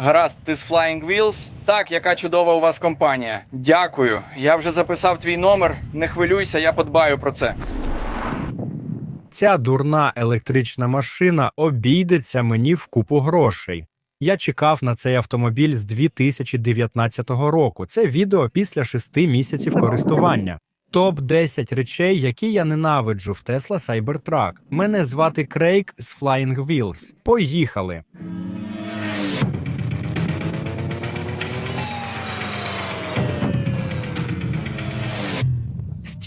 Гаразд, ти з Flying Wheels? Так, яка чудова у вас компанія. Дякую. Я вже записав твій номер. Не хвилюйся, я подбаю про це. Ця дурна електрична машина обійдеться мені в купу грошей. Я чекав на цей автомобіль з 2019 року. Це відео після шести місяців користування. Топ 10 речей, які я ненавиджу в Tesla Cybertruck. Мене звати Крейг з Flying Wheels. Поїхали!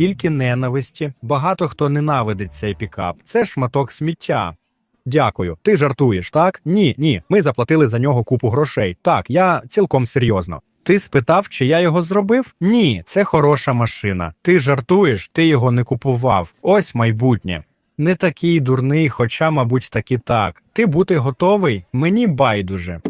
Стільки ненависті. Багато хто ненавидить цей пікап. Це шматок сміття. Дякую. Ти жартуєш, так? Ні, ні. Ми заплатили за нього купу грошей. Так, я цілком серйозно. Ти спитав, чи я його зробив? Ні, це хороша машина. Ти жартуєш, ти його не купував. Ось майбутнє. Не такий дурний, хоча, мабуть, таки так. Ти бути готовий? Мені байдуже.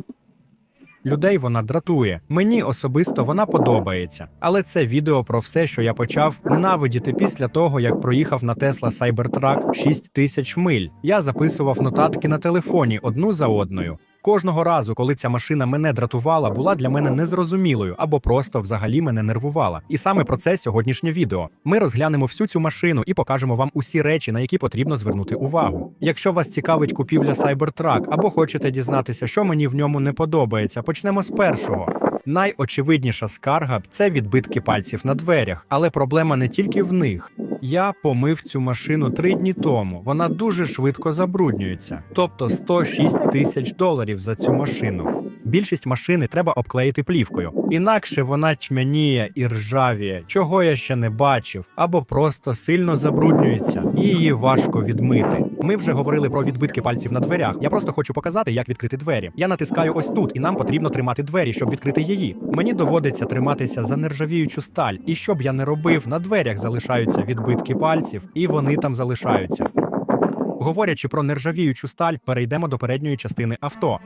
Людей вона дратує. Мені особисто вона подобається. Але це відео про все, що я почав ненавидіти після того, як проїхав на Tesla Cybertruck 6 тисяч миль. Я записував нотатки на телефоні одну за одною. Кожного разу, коли ця машина мене дратувала, була для мене незрозумілою або просто взагалі мене нервувала. І саме про це сьогоднішнє відео. Ми розглянемо всю цю машину і покажемо вам усі речі, на які потрібно звернути увагу. Якщо вас цікавить купівля Cybertruck або хочете дізнатися, що мені в ньому не подобається, почнемо з першого. Найочевидніша скарга це відбитки пальців на дверях, але проблема не тільки в них. Я помив цю машину три дні тому. Вона дуже швидко забруднюється, тобто 106 тисяч доларів за цю машину. Більшість машини треба обклеїти плівкою, інакше вона тьмяніє і ржавіє, чого я ще не бачив, або просто сильно забруднюється, і її важко відмити. Ми вже говорили про відбитки пальців на дверях. Я просто хочу показати, як відкрити двері. Я натискаю ось тут, і нам потрібно тримати двері, щоб відкрити її. Мені доводиться триматися за нержавіючу сталь, і що б я не робив, на дверях залишаються відбитки пальців, і вони там залишаються. Говорячи про нержавіючу сталь, перейдемо до передньої частини авто.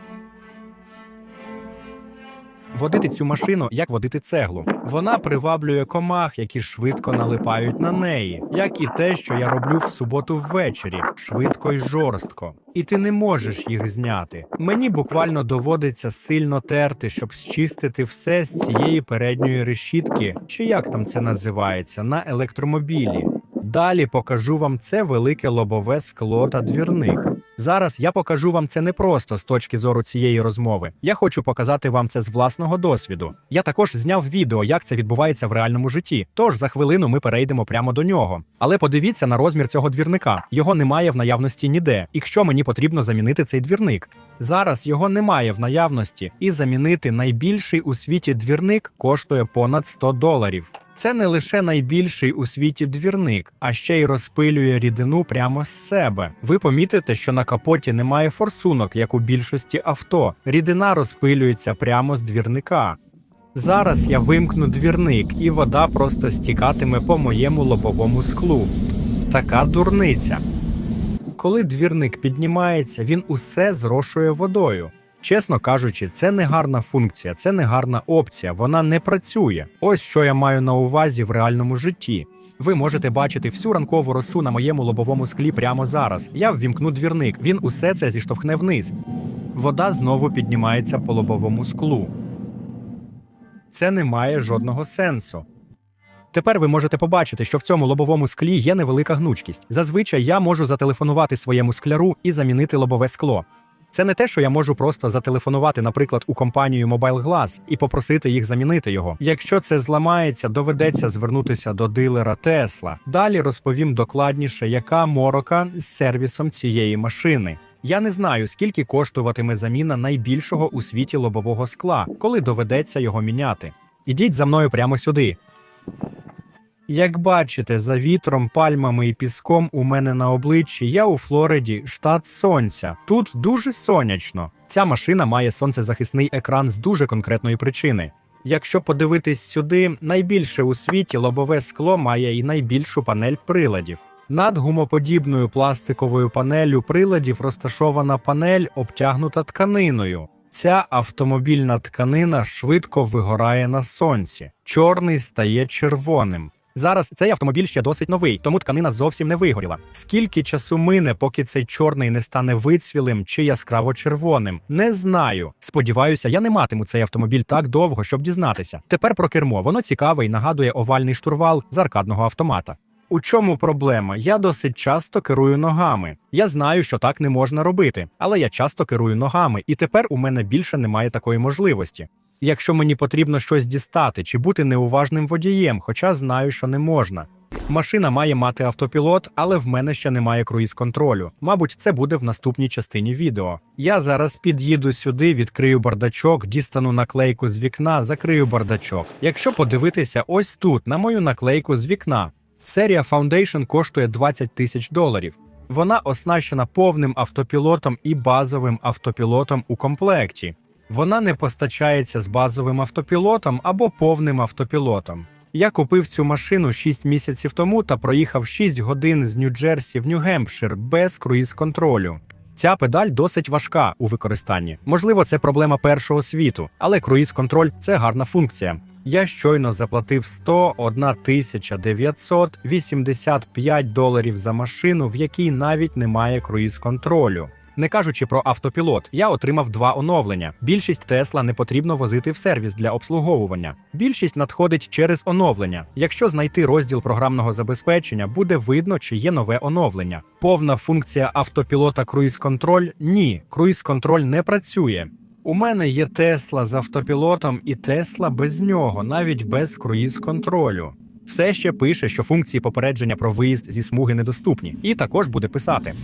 Водити цю машину як водити цеглу. Вона приваблює комах, які швидко налипають на неї, як і те, що я роблю в суботу ввечері, швидко й жорстко. І ти не можеш їх зняти. Мені буквально доводиться сильно терти, щоб зчистити все з цієї передньої решітки, чи як там це називається, на електромобілі. Далі покажу вам це велике лобове скло та двірник. Зараз я покажу вам це не просто з точки зору цієї розмови. Я хочу показати вам це з власного досвіду. Я також зняв відео, як це відбувається в реальному житті. Тож за хвилину ми перейдемо прямо до нього. Але подивіться на розмір цього двірника. Його немає в наявності ніде. І що мені потрібно замінити цей двірник? Зараз його немає в наявності, і замінити найбільший у світі двірник коштує понад 100 доларів. Це не лише найбільший у світі двірник, а ще й розпилює рідину прямо з себе. Ви помітите, що на капоті немає форсунок, як у більшості авто. Рідина розпилюється прямо з двірника. Зараз я вимкну двірник, і вода просто стікатиме по моєму лобовому склу. Така дурниця. Коли двірник піднімається, він усе зрошує водою. Чесно кажучи, це не гарна функція, це не гарна опція, вона не працює. Ось що я маю на увазі в реальному житті. Ви можете бачити всю ранкову росу на моєму лобовому склі прямо зараз. Я ввімкну двірник, він усе це зіштовхне вниз. Вода знову піднімається по лобовому склу. Це не має жодного сенсу. Тепер ви можете побачити, що в цьому лобовому склі є невелика гнучкість. Зазвичай я можу зателефонувати своєму скляру і замінити лобове скло. Це не те, що я можу просто зателефонувати, наприклад, у компанію Mobile Glass і попросити їх замінити його. Якщо це зламається, доведеться звернутися до дилера Tesla. Далі розповім докладніше, яка морока з сервісом цієї машини. Я не знаю, скільки коштуватиме заміна найбільшого у світі лобового скла, коли доведеться його міняти. Ідіть за мною прямо сюди. Як бачите, за вітром, пальмами і піском у мене на обличчі я у Флориді, штат сонця. Тут дуже сонячно. Ця машина має сонцезахисний екран з дуже конкретної причини. Якщо подивитись сюди, найбільше у світі лобове скло має і найбільшу панель приладів. Над гумоподібною пластиковою панелю приладів розташована панель, обтягнута тканиною. Ця автомобільна тканина швидко вигорає на сонці. Чорний стає червоним. Зараз цей автомобіль ще досить новий, тому тканина зовсім не вигоріла. Скільки часу мине, поки цей чорний не стане вицвілим чи яскраво червоним? Не знаю. Сподіваюся, я не матиму цей автомобіль так довго, щоб дізнатися. Тепер про кермо. Воно цікаве і нагадує овальний штурвал з аркадного автомата. У чому проблема? Я досить часто керую ногами. Я знаю, що так не можна робити, але я часто керую ногами, і тепер у мене більше немає такої можливості. Якщо мені потрібно щось дістати чи бути неуважним водієм, хоча знаю, що не можна. Машина має мати автопілот, але в мене ще немає круїз-контролю. Мабуть, це буде в наступній частині відео. Я зараз під'їду сюди, відкрию бардачок, дістану наклейку з вікна, закрию бардачок. Якщо подивитися ось тут, на мою наклейку з вікна, серія Foundation коштує 20 тисяч доларів. Вона оснащена повним автопілотом і базовим автопілотом у комплекті. Вона не постачається з базовим автопілотом або повним автопілотом. Я купив цю машину 6 місяців тому та проїхав 6 годин з Нью-Джерсі в Нью-Гемпшир без круїз-контролю. Ця педаль досить важка у використанні. Можливо, це проблема першого світу, але круїз-контроль це гарна функція. Я щойно заплатив 101 тисяча 985 доларів за машину, в якій навіть немає круїз-контролю. Не кажучи про автопілот, я отримав два оновлення. Більшість Тесла не потрібно возити в сервіс для обслуговування. Більшість надходить через оновлення. Якщо знайти розділ програмного забезпечення, буде видно, чи є нове оновлення. Повна функція автопілота круїз-контроль ні, круїз-контроль не працює. У мене є Тесла з автопілотом і Тесла без нього, навіть без круїз-контролю. Все ще пише, що функції попередження про виїзд зі смуги недоступні, і також буде писати.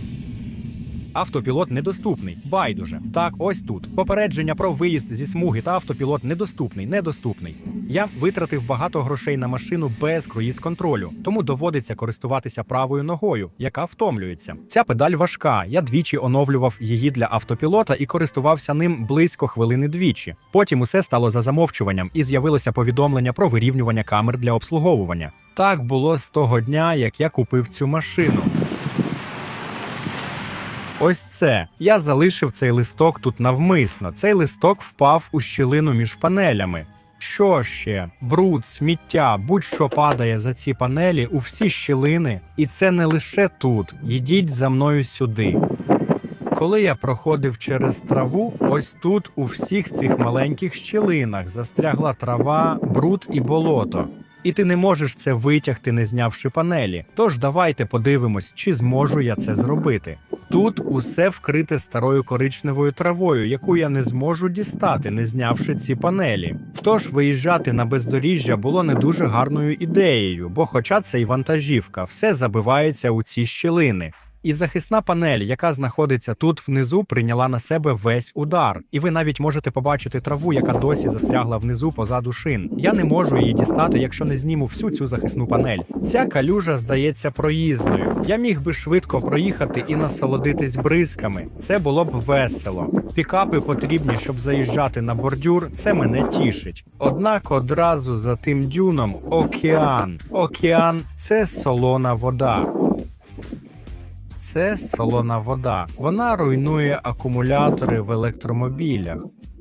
Автопілот недоступний. Байдуже. Так, ось тут. Попередження про виїзд зі смуги та автопілот недоступний. Недоступний. Я витратив багато грошей на машину без круїз-контролю, тому доводиться користуватися правою ногою, яка втомлюється. Ця педаль важка. Я двічі оновлював її для автопілота і користувався ним близько хвилини двічі. Потім усе стало за замовчуванням і з'явилося повідомлення про вирівнювання камер для обслуговування. Так було з того дня, як я купив цю машину. Ось це. Я залишив цей листок тут навмисно. Цей листок впав у щілину між панелями. Що ще? Бруд, сміття, будь-що падає за ці панелі у всі щілини. І це не лише тут. Йдіть за мною сюди. Коли я проходив через траву, ось тут у всіх цих маленьких щілинах застрягла трава, бруд і болото. І ти не можеш це витягти, не знявши панелі. Тож давайте подивимось, чи зможу я це зробити. Тут усе вкрите старою коричневою травою, яку я не зможу дістати, не знявши ці панелі. Тож виїжджати на бездоріжжя було не дуже гарною ідеєю, бо, хоча це й вантажівка, все забивається у ці щілини. І захисна панель, яка знаходиться тут внизу, прийняла на себе весь удар. І ви навіть можете побачити траву, яка досі застрягла внизу позаду шин. Я не можу її дістати, якщо не зніму всю цю захисну панель. Ця калюжа здається проїзною. Я міг би швидко проїхати і насолодитись бризками. Це було б весело. Пікапи потрібні, щоб заїжджати на бордюр. Це мене тішить. Однак одразу за тим дюном океан. Океан це солона вода. Це солона вода. Вона руйнує акумулятори в електромобілях.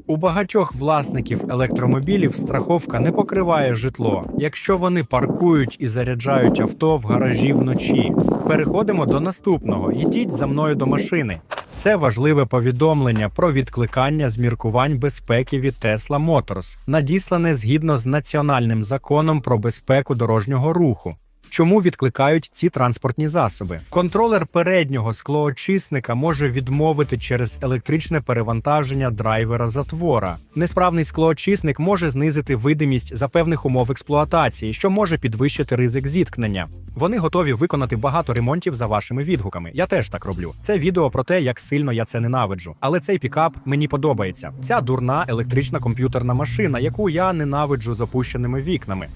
У багатьох власників електромобілів страховка не покриває житло, якщо вони паркують і заряджають авто в гаражі вночі. Переходимо до наступного. Йдіть за мною до машини. Це важливе повідомлення про відкликання з міркувань безпеки від Tesla Motors, надіслане згідно з національним законом про безпеку дорожнього руху. Чому відкликають ці транспортні засоби? Контролер переднього склоочисника може відмовити через електричне перевантаження драйвера затвора. Несправний склоочисник може знизити видимість за певних умов експлуатації, що може підвищити ризик зіткнення. Вони готові виконати багато ремонтів за вашими відгуками. Я теж так роблю. Це відео про те, як сильно я це ненавиджу. Але цей пікап мені подобається. Ця дурна електрична комп'ютерна машина, яку я ненавиджу з опущеними вікнами.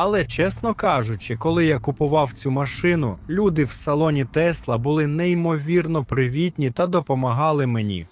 Але чесно кажучи, коли я купував цю машину, люди в салоні Тесла були неймовірно привітні та допомагали мені.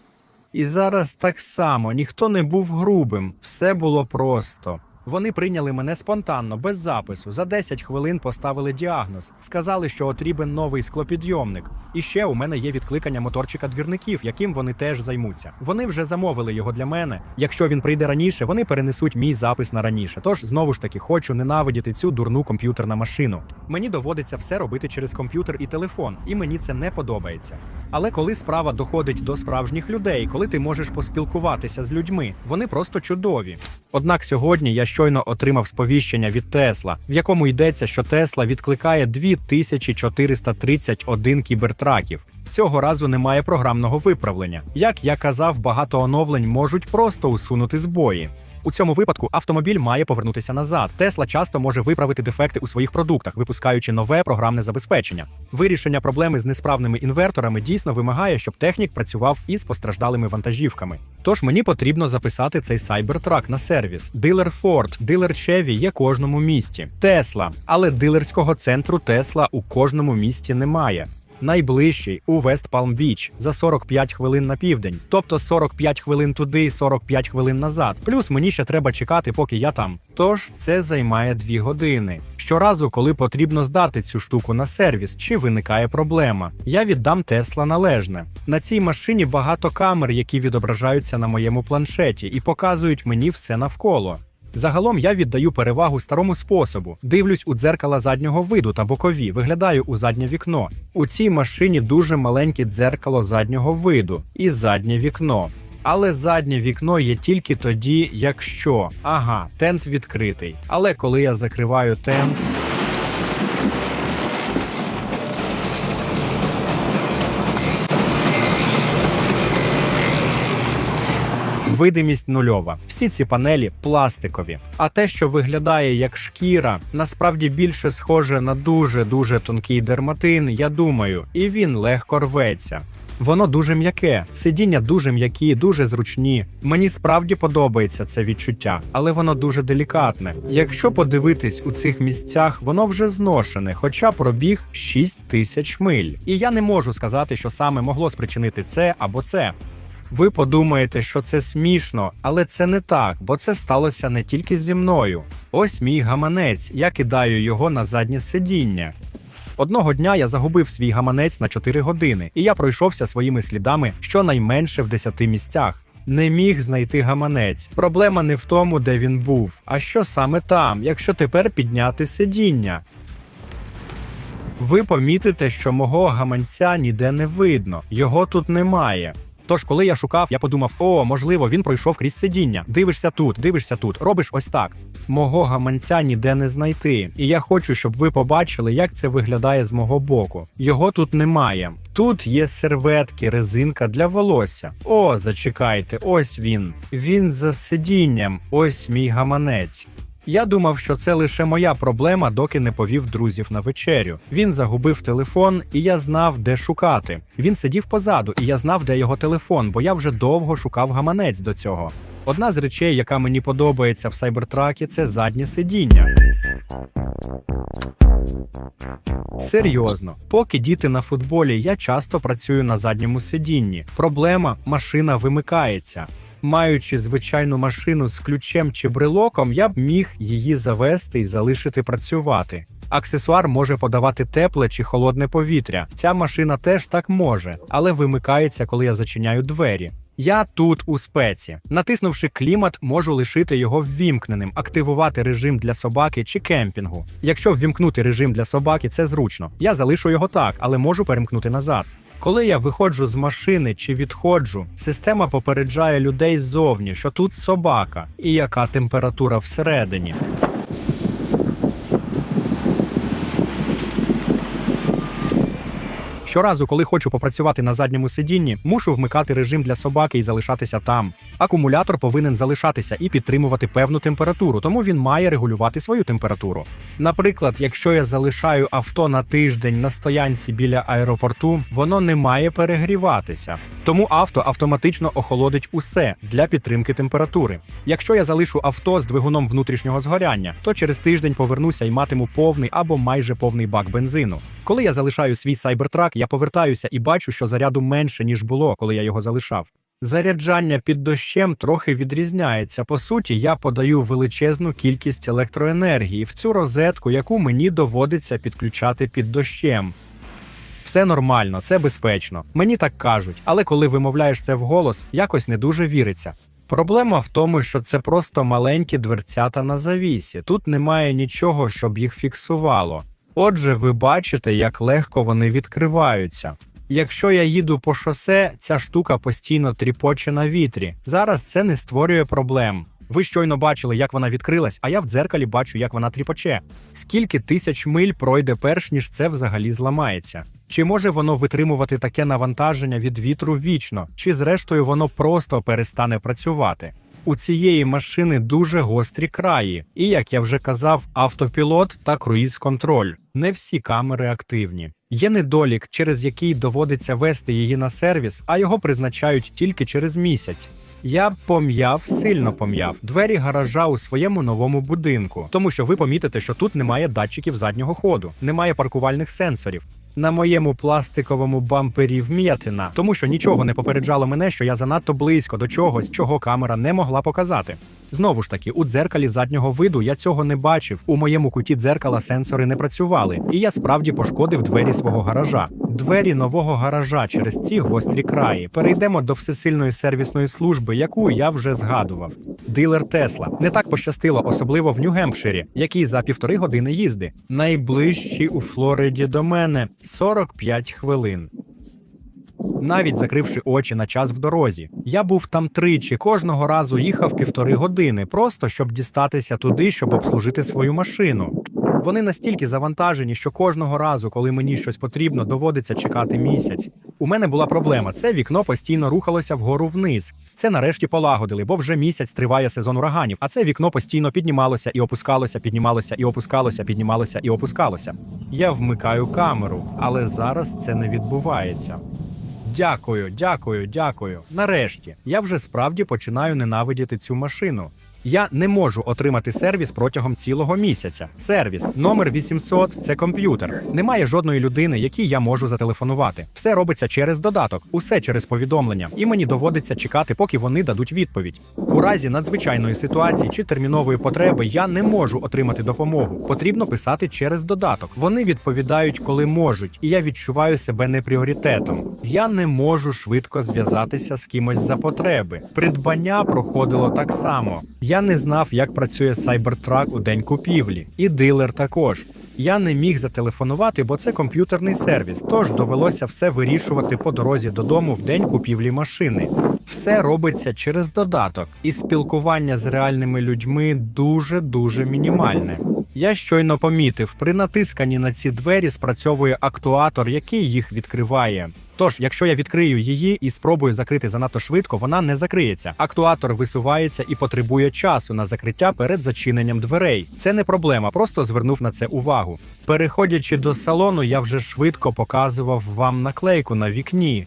І зараз так само ніхто не був грубим, все було просто. Вони прийняли мене спонтанно, без запису. За 10 хвилин поставили діагноз. Сказали, що потрібен новий склопідйомник. І ще у мене є відкликання моторчика двірників, яким вони теж займуться. Вони вже замовили його для мене. Якщо він прийде раніше, вони перенесуть мій запис на раніше. Тож знову ж таки хочу ненавидіти цю дурну комп'ютерну машину. Мені доводиться все робити через комп'ютер і телефон, і мені це не подобається. Але коли справа доходить до справжніх людей, коли ти можеш поспілкуватися з людьми, вони просто чудові. Однак сьогодні я щойно отримав сповіщення від Тесла, в якому йдеться, що Тесла відкликає 2431 кібертраків. Цього разу немає програмного виправлення. Як я казав, багато оновлень можуть просто усунути збої. У цьому випадку автомобіль має повернутися назад. Тесла часто може виправити дефекти у своїх продуктах, випускаючи нове програмне забезпечення. Вирішення проблеми з несправними інверторами дійсно вимагає, щоб технік працював із постраждалими вантажівками. Тож мені потрібно записати цей сайбертрак на сервіс. Дилер Ford, дилер Chevy є кожному місті. Тесла, але дилерського центру Тесла у кожному місті немає. Найближчий у Вест Палм Біч за 45 хвилин на південь, тобто 45 хвилин туди, 45 хвилин назад. Плюс мені ще треба чекати, поки я там. Тож це займає 2 години. Щоразу, коли потрібно здати цю штуку на сервіс, чи виникає проблема, я віддам Тесла належне. На цій машині багато камер, які відображаються на моєму планшеті, і показують мені все навколо. Загалом я віддаю перевагу старому способу. Дивлюсь у дзеркала заднього виду та бокові, виглядаю у заднє вікно. У цій машині дуже маленьке дзеркало заднього виду і заднє вікно. Але заднє вікно є тільки тоді, якщо ага, тент відкритий. Але коли я закриваю тент. Видимість нульова. Всі ці панелі пластикові. А те, що виглядає як шкіра, насправді більше схоже на дуже дуже тонкий дерматин, я думаю, і він легко рветься. Воно дуже м'яке, сидіння дуже м'які, дуже зручні. Мені справді подобається це відчуття, але воно дуже делікатне. Якщо подивитись у цих місцях, воно вже зношене, хоча пробіг 6 тисяч миль. І я не можу сказати, що саме могло спричинити це або це. Ви подумаєте, що це смішно, але це не так, бо це сталося не тільки зі мною. Ось мій гаманець, я кидаю його на заднє сидіння. Одного дня я загубив свій гаманець на 4 години, і я пройшовся своїми слідами щонайменше в 10 місцях. Не міг знайти гаманець. Проблема не в тому, де він був, а що саме там, якщо тепер підняти сидіння. Ви помітите, що мого гаманця ніде не видно, його тут немає. Тож, коли я шукав, я подумав: о, можливо, він пройшов крізь сидіння. Дивишся тут, дивишся тут, робиш ось так. Мого гаманця ніде не знайти. І я хочу, щоб ви побачили, як це виглядає з мого боку. Його тут немає. Тут є серветки, резинка для волосся. О, зачекайте, ось він. Він за сидінням. Ось мій гаманець. Я думав, що це лише моя проблема, доки не повів друзів на вечерю. Він загубив телефон, і я знав, де шукати. Він сидів позаду, і я знав, де його телефон, бо я вже довго шукав гаманець до цього. Одна з речей, яка мені подобається в сайбертракі, це заднє сидіння. Серйозно, поки діти на футболі, я часто працюю на задньому сидінні. Проблема машина вимикається. Маючи звичайну машину з ключем чи брелоком, я б міг її завести і залишити працювати. Аксесуар може подавати тепле чи холодне повітря. Ця машина теж так може, але вимикається, коли я зачиняю двері. Я тут у спеці. Натиснувши клімат, можу лишити його ввімкненим, активувати режим для собаки чи кемпінгу. Якщо ввімкнути режим для собаки, це зручно. Я залишу його так, але можу перемкнути назад. Коли я виходжу з машини чи відходжу, система попереджає людей ззовні, що тут собака і яка температура всередині. Щоразу, коли хочу попрацювати на задньому сидінні, мушу вмикати режим для собаки і залишатися там. Акумулятор повинен залишатися і підтримувати певну температуру, тому він має регулювати свою температуру. Наприклад, якщо я залишаю авто на тиждень на стоянці біля аеропорту, воно не має перегріватися. Тому авто автоматично охолодить усе для підтримки температури. Якщо я залишу авто з двигуном внутрішнього згоряння, то через тиждень повернуся і матиму повний або майже повний бак бензину. Коли я залишаю свій сайбертрак, я повертаюся і бачу, що заряду менше ніж було, коли я його залишав. Заряджання під дощем трохи відрізняється. По суті, я подаю величезну кількість електроенергії в цю розетку, яку мені доводиться підключати під дощем. Все нормально, це безпечно. Мені так кажуть, але коли вимовляєш це вголос, якось не дуже віриться. Проблема в тому, що це просто маленькі дверцята на завісі. Тут немає нічого, щоб їх фіксувало. Отже, ви бачите, як легко вони відкриваються. Якщо я їду по шосе, ця штука постійно тріпоче на вітрі. Зараз це не створює проблем. Ви щойно бачили, як вона відкрилась, а я в дзеркалі бачу, як вона тріпоче. Скільки тисяч миль пройде перш ніж це взагалі зламається? Чи може воно витримувати таке навантаження від вітру вічно, чи зрештою воно просто перестане працювати? У цієї машини дуже гострі краї, і як я вже казав, автопілот та круїз-контроль. Не всі камери активні. Є недолік, через який доводиться вести її на сервіс, а його призначають тільки через місяць. Я пом'яв, сильно пом'яв двері гаража у своєму новому будинку, тому що ви помітите, що тут немає датчиків заднього ходу, немає паркувальних сенсорів. На моєму пластиковому бампері вм'ятина, тому що нічого не попереджало мене, що я занадто близько до чогось, чого камера не могла показати. Знову ж таки, у дзеркалі заднього виду я цього не бачив. У моєму куті дзеркала сенсори не працювали, і я справді пошкодив двері свого гаража. Двері нового гаража через ці гострі краї. Перейдемо до всесильної сервісної служби, яку я вже згадував. Дилер Тесла не так пощастило, особливо в Нью-Гемпширі, який за півтори години їзди. Найближчий у Флориді до мене 45 хвилин. Навіть закривши очі на час в дорозі, я був там тричі, кожного разу їхав півтори години, просто щоб дістатися туди, щоб обслужити свою машину. Вони настільки завантажені, що кожного разу, коли мені щось потрібно, доводиться чекати місяць. У мене була проблема: це вікно постійно рухалося вгору вниз. Це нарешті полагодили, бо вже місяць триває сезон ураганів, а це вікно постійно піднімалося і опускалося, піднімалося і опускалося, піднімалося і опускалося. Я вмикаю камеру, але зараз це не відбувається. Дякую, дякую, дякую. Нарешті я вже справді починаю ненавидіти цю машину. Я не можу отримати сервіс протягом цілого місяця. Сервіс номер 800 – це комп'ютер. Немає жодної людини, якій я можу зателефонувати. Все робиться через додаток, усе через повідомлення, і мені доводиться чекати, поки вони дадуть відповідь. У разі надзвичайної ситуації чи термінової потреби я не можу отримати допомогу. Потрібно писати через додаток. Вони відповідають, коли можуть, і я відчуваю себе не пріоритетом. Я не можу швидко зв'язатися з кимось за потреби. Придбання проходило так само. Я не знав, як працює Cybertruck у день купівлі, і дилер також. Я не міг зателефонувати, бо це комп'ютерний сервіс, тож довелося все вирішувати по дорозі додому в день купівлі машини. Все робиться через додаток, і спілкування з реальними людьми дуже дуже мінімальне. Я щойно помітив, при натисканні на ці двері спрацьовує актуатор, який їх відкриває. Тож, якщо я відкрию її і спробую закрити занадто швидко, вона не закриється. Актуатор висувається і потребує часу на закриття перед зачиненням дверей. Це не проблема, просто звернув на це увагу. Переходячи до салону, я вже швидко показував вам наклейку на вікні.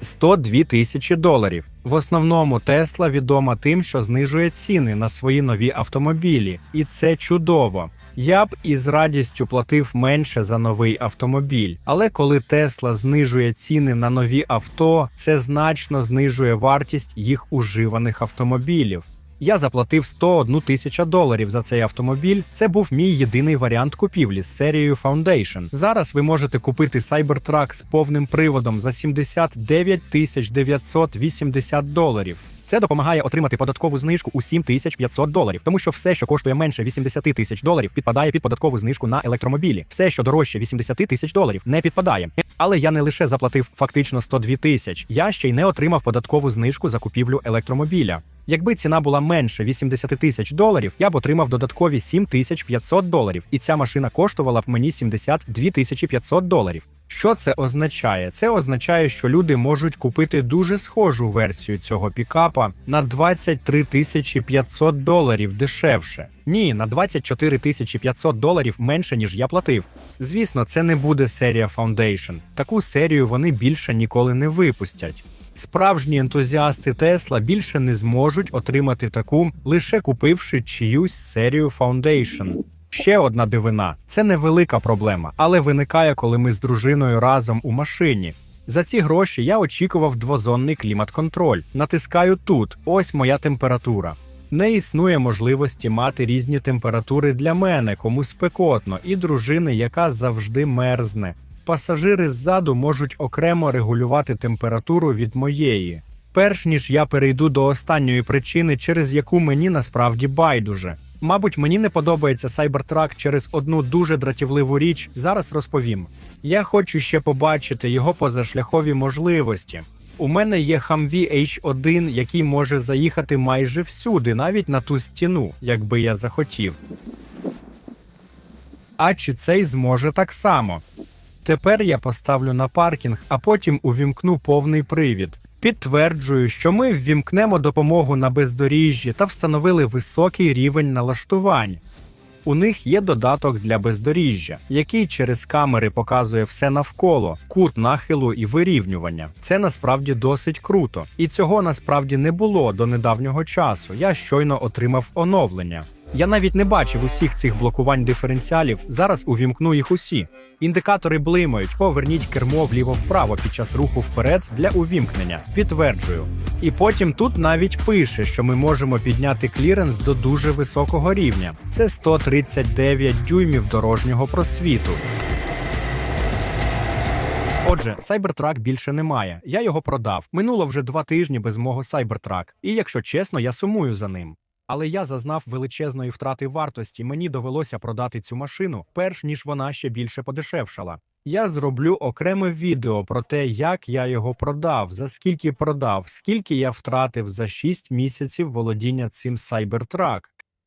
102 тисячі доларів. В основному Тесла відома тим, що знижує ціни на свої нові автомобілі, і це чудово. Я б із радістю платив менше за новий автомобіль, але коли Тесла знижує ціни на нові авто, це значно знижує вартість їх уживаних автомобілів. Я заплатив 101 тисяча доларів за цей автомобіль. Це був мій єдиний варіант купівлі з серією Foundation. Зараз ви можете купити Cybertruck з повним приводом за 79 тисяч 980 доларів. Це допомагає отримати податкову знижку у 7500 доларів, тому що все, що коштує менше 80 тисяч доларів, підпадає під податкову знижку на електромобілі. Все, що дорожче 80 тисяч доларів, не підпадає. Але я не лише заплатив фактично 102 тисяч, я ще й не отримав податкову знижку за купівлю електромобіля. Якби ціна була менше 80 тисяч доларів, я б отримав додаткові 7500 доларів, і ця машина коштувала б мені 72 тисячі 500 доларів. Що це означає? Це означає, що люди можуть купити дуже схожу версію цього пікапа на 23 тисячі 500 доларів дешевше. Ні, на 24 тисячі 500 доларів менше, ніж я платив. Звісно, це не буде серія Foundation. Таку серію вони більше ніколи не випустять. Справжні ентузіасти Тесла більше не зможуть отримати таку, лише купивши чиюсь серію Foundation. Ще одна дивина це невелика проблема, але виникає, коли ми з дружиною разом у машині. За ці гроші я очікував двозонний клімат-контроль. Натискаю тут. Ось моя температура. Не існує можливості мати різні температури для мене, кому спекотно, і дружини, яка завжди мерзне. Пасажири ззаду можуть окремо регулювати температуру від моєї. Перш ніж я перейду до останньої причини, через яку мені насправді байдуже. Мабуть, мені не подобається Cybertruck через одну дуже дратівливу річ. Зараз розповім. Я хочу ще побачити його позашляхові можливості. У мене є Humvee H1, який може заїхати майже всюди, навіть на ту стіну, якби я захотів. А чи цей зможе так само? Тепер я поставлю на паркінг, а потім увімкну повний привід. Підтверджую, що ми ввімкнемо допомогу на бездоріжжі та встановили високий рівень налаштувань. У них є додаток для бездоріжжя, який через камери показує все навколо, кут нахилу і вирівнювання. Це насправді досить круто. І цього насправді не було до недавнього часу. Я щойно отримав оновлення. Я навіть не бачив усіх цих блокувань диференціалів. Зараз увімкну їх усі. Індикатори блимають, поверніть кермо вліво-вправо під час руху вперед для увімкнення. Підтверджую. І потім тут навіть пише, що ми можемо підняти кліренс до дуже високого рівня. Це 139 дюймів дорожнього просвіту. Отже, Cybertruck більше немає. Я його продав. Минуло вже два тижні без мого Cybertruck. І якщо чесно, я сумую за ним. Але я зазнав величезної втрати вартості. Мені довелося продати цю машину, перш ніж вона ще більше подешевшала. Я зроблю окреме відео про те, як я його продав, за скільки продав, скільки я втратив за 6 місяців володіння цим Cybertruck.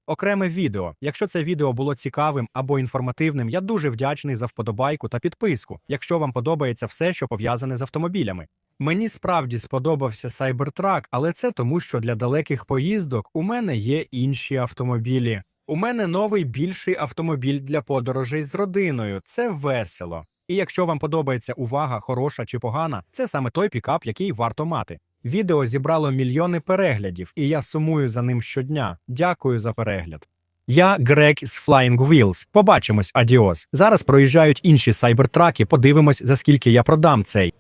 Окреме відео. Якщо це відео було цікавим або інформативним, я дуже вдячний за вподобайку та підписку, якщо вам подобається все, що пов'язане з автомобілями. Мені справді сподобався Cybertruck, але це тому, що для далеких поїздок у мене є інші автомобілі. У мене новий більший автомобіль для подорожей з родиною. Це весело. І якщо вам подобається увага, хороша чи погана, це саме той пікап, який варто мати. Відео зібрало мільйони переглядів, і я сумую за ним щодня. Дякую за перегляд. Я Грег з Flying Wheels. Побачимось, адіос. Зараз проїжджають інші сайбертраки. Подивимось, за скільки я продам цей.